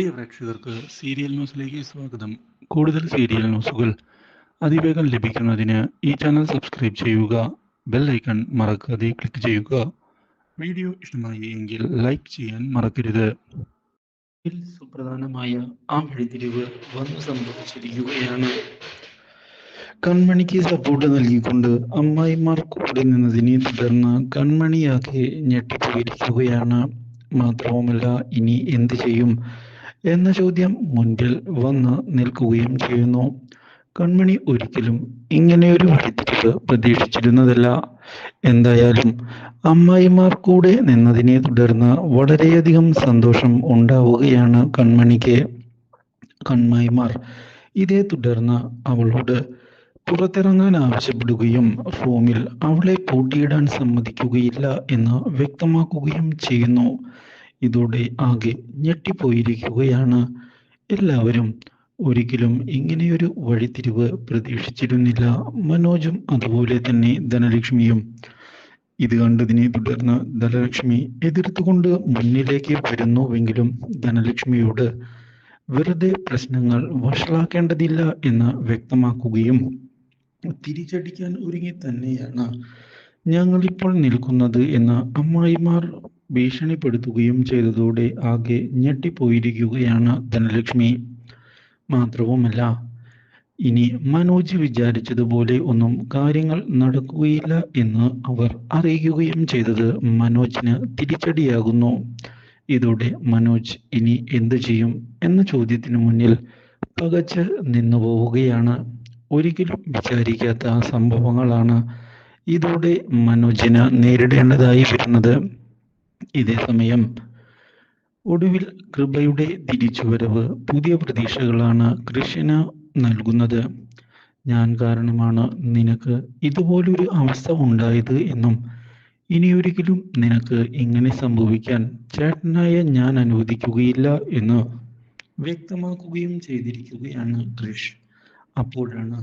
പ്രിയ പ്രേക്ഷകർക്ക് സീരിയൽ ന്യൂസിലേക്ക് സ്വാഗതം. കൂടുതൽ സീരിയൽ ന്യൂസുകൾ അതിവേഗം ലഭിക്കുന്നതിന് ഈ ചാനൽ സബ്സ്ക്രൈബ് ചെയ്യുക ബെൽ ഐക്കൺ മറക്കാതെ ക്ലിക്ക് ചെയ്യുക. വീഡിയോ ഇഷ്ടമായി എങ്കിൽ ലൈക്ക് ചെയ്യാൻ മറക്കരുത്. സുപ്രധാനമായ ആ വഴിതിരിവ് വന്നു സംഭവിച്ചിരിക്കുകയാണ്. കൺമണിക്ക് സപ്പോർട്ട് നൽകിക്കൊണ്ട് അമ്മായിമാർ കൂടെ നിന്നതിനെ തുടർന്ന് കൺമണിയാകെ ഞെട്ടിപ്പോയിരിക്കുകയാണ്. മാത്രവുമല്ല ഇനി എന്ത് ചെയ്യും? എന്ന ചോദ്യം മുൻപിൽ വന്ന് നിൽക്കുകയും ചെയ്യുന്നു. കൺമണി ഒരിക്കലും ഇങ്ങനെയൊരു വഴിത്തിരിവ് പ്രതീക്ഷിച്ചിരുന്നതല്ല. എന്തായാലും അമ്മായിമാർ കൂടെ നിന്നതിനെ തുടർന്ന് വളരെയധികം സന്തോഷം ഉണ്ടാവുകയാണ് കൺമണിക്ക്. കൺമായിമാർ ഇതേ തുടർന്ന് അവളോട് പുറത്തിറങ്ങാൻ ആവശ്യപ്പെടുകയും റൂമിൽ അവളെ പൂട്ടിയിടാൻ സമ്മതിക്കുകയില്ല എന്ന് വ്യക്തമാക്കുകയും ചെയ്യുന്നു. ഇതോടെ ആകെ ഞെട്ടിപ്പോയിരിക്കുകയാണ്. എല്ലാവരും ഒരിക്കലും ഇങ്ങനെയൊരു വഴിത്തിരിവ് പ്രതീക്ഷിച്ചിരുന്നില്ല. മനോജും അതുപോലെ തന്നെ ധനലക്ഷ്മിയും. ഇത് കണ്ടതിനെ തുടർന്ന് ധനലക്ഷ്മി എതിർത്തുകൊണ്ട് മുന്നിലേക്ക് വരുന്നുവെങ്കിലും ധനലക്ഷ്മിയോട് വെറുതെ പ്രശ്നങ്ങൾ വഷളാക്കേണ്ടതില്ല എന്ന് വ്യക്തമാക്കുകയും തിരിച്ചടിക്കാൻ ഒരുങ്ങി തന്നെയാണ്. ഞങ്ങളിപ്പോൾ നിൽക്കുന്നത് എന്ന് അമ്മായിമാർ ഭീഷണിപ്പെടുത്തുകയും ചെയ്തതോടെ ആകെ ഞെട്ടിപ്പോയിരിക്കുകയാണ് ധനലക്ഷ്മി. മാത്രവുമല്ല ഇനി മനോജ് വിചാരിച്ചതുപോലെ ഒന്നും കാര്യങ്ങൾ നടക്കുകയില്ല എന്ന് അവർ അറിയിക്കുകയും ചെയ്തത് മനോജിന് തിരിച്ചടിയാകുന്നു. ഇതോടെ മനോജ് ഇനി എന്തു ചെയ്യും എന്ന ചോദ്യത്തിന് മുന്നിൽ പകച്ച് നിന്നു പോവുകയാണ് ഒരിക്കലും വിചാരിക്കാത്ത സംഭവങ്ങളാണ് ഇതോടെ മനോജിന് നേരിടേണ്ടതായി വരുന്നത്. ഇതേ സമയം ഒടുവിൽ കൃപയുടെ തിരിച്ചുവരവ് പുതിയ പ്രതീക്ഷകളാണ് കൃഷ്ണന് നൽകുന്നത്. ഞാൻ കാരണമാണ് നിനക്ക് ഇതുപോലൊരു അവസ്ഥ ഉണ്ടായത് എന്നും ഇനിയൊരിക്കലും നിനക്ക് ഇങ്ങനെ സംഭവിക്കാൻ ചേട്ടനായ ഞാൻ അനുവദിക്കുകയില്ല എന്ന് വ്യക്തമാക്കുകയും ചെയ്തിരിക്കുകയാണ് കൃഷ് അപ്പോഴാണ്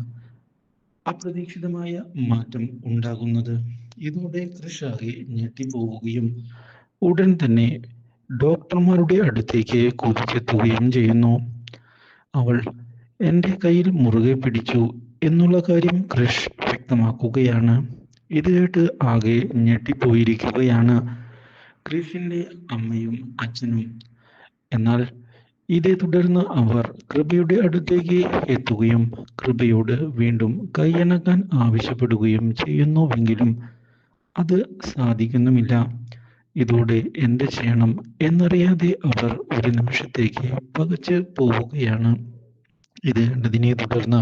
അപ്രതീക്ഷിതമായ മാറ്റം ഉണ്ടാകുന്നത്. ഇതോടെ കൃഷ് ആകെ ഞെട്ടിപ്പോവുകയും ഉടൻ തന്നെ ഡോക്ടർമാരുടെ അടുത്തേക്ക് കുതിച്ചെത്തുകയും ചെയ്യുന്നു. അവൾ എന്റെ കയ്യിൽ മുറുകെ പിടിച്ചു എന്നുള്ള കാര്യം കൃഷ് വ്യക്തമാക്കുകയാണ്. ഇത് കേട്ട് ആകെ ഞെട്ടിപ്പോയിരിക്കുകയാണ്. കൃഷിന്റെ അമ്മയും അച്ഛനും. എന്നാൽ ഇതേ തുടർന്ന് അവർ കൃപയുടെ അടുത്തേക്ക് എത്തുകയും കൃപയോട് വീണ്ടും കൈയണക്കാൻ ആവശ്യപ്പെടുകയും ചെയ്യുന്നുവെങ്കിലും അത് സാധിക്കുന്നുമില്ല. ഇതോടെ എന്ത് ചെയ്യണം എന്നറിയാതെ അവർ ഒരു നിമിഷത്തേക്ക് പകച്ച് പോവുകയാണ്. ഇത് കണ്ടതിനെ തുടർന്ന്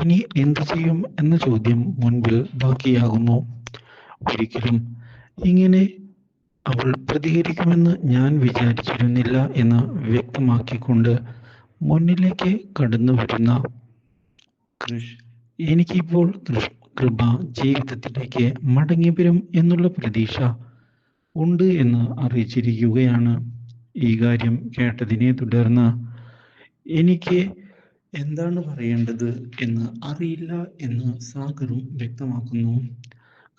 ഇനി എന്ത് ചെയ്യും എന്ന ചോദ്യം മുൻപിൽ ബാക്കിയാകുന്നു. ഒരിക്കലും ഇങ്ങനെ അവൾ പ്രതികരിക്കുമെന്ന് ഞാൻ വിചാരിച്ചിരുന്നില്ല എന്ന് വ്യക്തമാക്കിക്കൊണ്ട് മുന്നിലേക്ക് കടന്നു വരുന്ന കൃഷ്. എനിക്കിപ്പോൾ കൃപ ജീവിതത്തിലേക്ക് മടങ്ങി വരും എന്നുള്ള പ്രതീക്ഷ ഉണ്ട് എന്ന് അറിയിച്ചിരിക്കുകയാണ് ഈ കാര്യം കേട്ടതിനെ തുടർന്ന് എനിക്ക് എന്താണ് പറയേണ്ടത് എന്ന് അറിയില്ല എന്ന് സാഗറും വ്യക്തമാക്കുന്നു.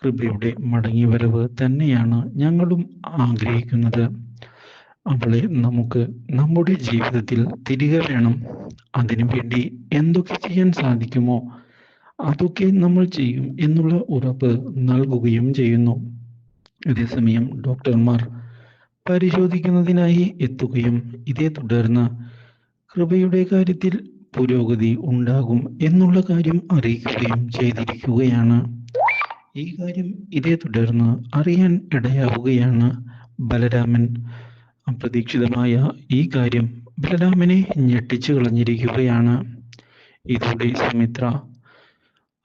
കൃപയുടെ മടങ്ങിവരവ് തന്നെയാണ് ഞങ്ങളും ആഗ്രഹിക്കുന്നത്. അവളെ നമുക്ക് നമ്മുടെ ജീവിതത്തിൽ തിരികെ വേണം. അതിനുവേണ്ടി എന്തൊക്കെ ചെയ്യാൻ സാധിക്കുമോ അതൊക്കെ നമ്മൾ ചെയ്യും എന്നുള്ള ഉറപ്പ് നൽകുകയും ചെയ്യുന്നു. അതേസമയം ഡോക്ടർമാർ പരിശോധിക്കുന്നതിനായി എത്തുകയും ഇതേ തുടർന്ന് കൃപയുടെ കാര്യത്തിൽ പുരോഗതി ഉണ്ടാകും എന്നുള്ള കാര്യം അറിയിക്കുകയും ചെയ്തിരിക്കുകയാണ്. ഈ കാര്യം ഇതേ തുടർന്ന് അറിയാൻ ഇടയാവുകയാണ് ബലരാമൻ. അപ്രതീക്ഷിതമായ ഈ കാര്യം ബലരാമനെ ഞെട്ടിച്ചു കളഞ്ഞിരിക്കുകയാണ്. ഇതോടെ സുമിത്ര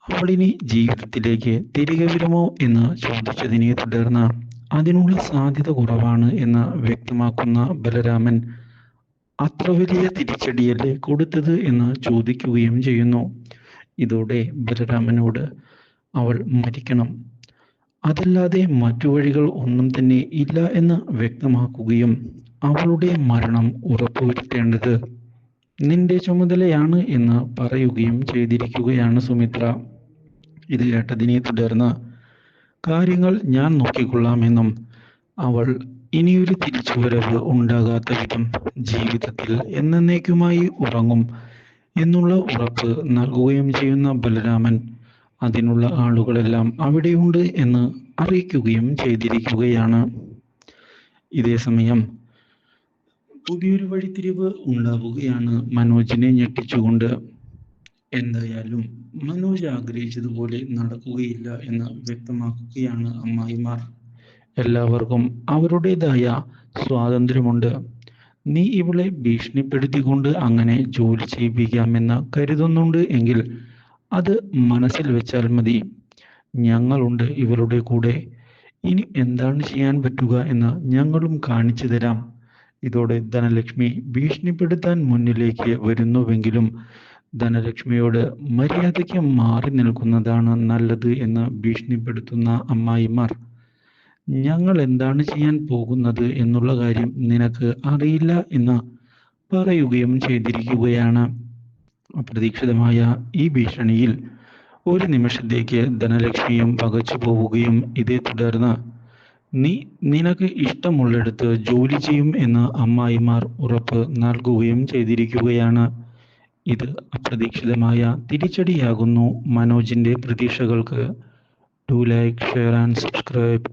അവളിനി ജീവിതത്തിലേക്ക് തിരികെ വരുമോ എന്ന് ചോദിച്ചതിനെ തുടർന്ന് അതിനുള്ള സാധ്യത കുറവാണ് എന്ന് വ്യക്തമാക്കുന്ന ബലരാമൻ അത്ര വലിയ തിരിച്ചടിയല്ലേ കൊടുത്തത് എന്ന് ചോദിക്കുകയും ചെയ്യുന്നു. ഇതോടെ ബലരാമനോട് അവൾ മരിക്കണം. അതല്ലാതെ മറ്റു വഴികൾ ഒന്നും തന്നെ ഇല്ല എന്ന് വ്യക്തമാക്കുകയും അവളുടെ മരണം ഉറപ്പുവരുത്തേണ്ടത് നിന്റെ ചുമതലയാണ് എന്ന് പറയുകയും ചെയ്തിരിക്കുകയാണ് സുമിത്ര. ഇത് കേട്ടതിനെ തുടർന്ന് കാര്യങ്ങൾ ഞാൻ നോക്കിക്കൊള്ളാമെന്നും അവൾ ഇനിയൊരു തിരിച്ചുവരവ് ഉണ്ടാകാത്ത വിധം ജീവിതത്തിൽ എന്നേക്കുമായി ഉറങ്ങും എന്നുള്ള ഉറപ്പ് നൽകുകയും ചെയ്യുന്ന ബലരാമൻ അതിനുള്ള ആളുകളെല്ലാം അവിടെയുണ്ട് എന്ന് അറിയിക്കുകയും ചെയ്തിരിക്കുകയാണ്. ഇതേ സമയം പുതിയൊരു വഴിത്തിരിവ് ഉണ്ടാവുകയാണ്. മനോജിനെ ഞെട്ടിച്ചുകൊണ്ട് എന്തായാലും മനോജ് ആഗ്രഹിച്ചതുപോലെ നടക്കുകയില്ല എന്ന് വ്യക്തമാക്കുകയാണ് അമ്മായിമാർ. എല്ലാവർക്കും അവരുടേതായ സ്വാതന്ത്ര്യമുണ്ട്. നീ ഇവളെ ഭീഷണിപ്പെടുത്തിക്കൊണ്ട് അങ്ങനെ ജോലി ചെയ്യിപ്പിക്കാമെന്ന് കരുതുന്നുണ്ട് എങ്കിൽ അത് മനസ്സിൽ വെച്ചാൽ മതി. ഞങ്ങളുണ്ട് ഇവളുടെ കൂടെ. ഇനി എന്താണ് ചെയ്യാൻ പറ്റുക എന്ന് ഞങ്ങളും കാണിച്ചു തരാം. ഇതോടെ ധനലക്ഷ്മി ഭീഷണിപ്പെടുത്താൻ മുന്നിലേക്ക് വരുന്നുവെങ്കിലും ധനലക്ഷ്മിയോട് മര്യാദയ്ക്ക് മാറി നിൽക്കുന്നതാണ് നല്ലത് എന്ന് ഭീഷണിപ്പെടുത്തുന്ന അമ്മായിമാർ. ഞങ്ങൾ എന്താണ് ചെയ്യാൻ പോകുന്നത് എന്നുള്ള കാര്യം നിനക്ക് അറിയില്ല എന്ന് പറയുകയും ചെയ്തിരിക്കുകയാണ്. അപ്രതീക്ഷിതമായ ഈ ഭീഷണിയിൽ ഒരു നിമിഷത്തേക്ക് ധനലക്ഷ്മിയും പകച്ചു പോവുകയും ഇതേ തുടർന്ന് നീ നിനക്ക് ഇഷ്ടമുള്ളിടത്ത് ജോലി ചെയ്യും എന്ന് അമ്മായിമാർ ഉറപ്പ് നൽകുകയും ചെയ്തിരിക്കുകയാണ്. ഇത് അപ്രതീക്ഷിതമായ തിരിച്ചടിയാകുന്നു മനോജിന്റെ പ്രതീക്ഷകൾക്ക്. Do like share and subscribe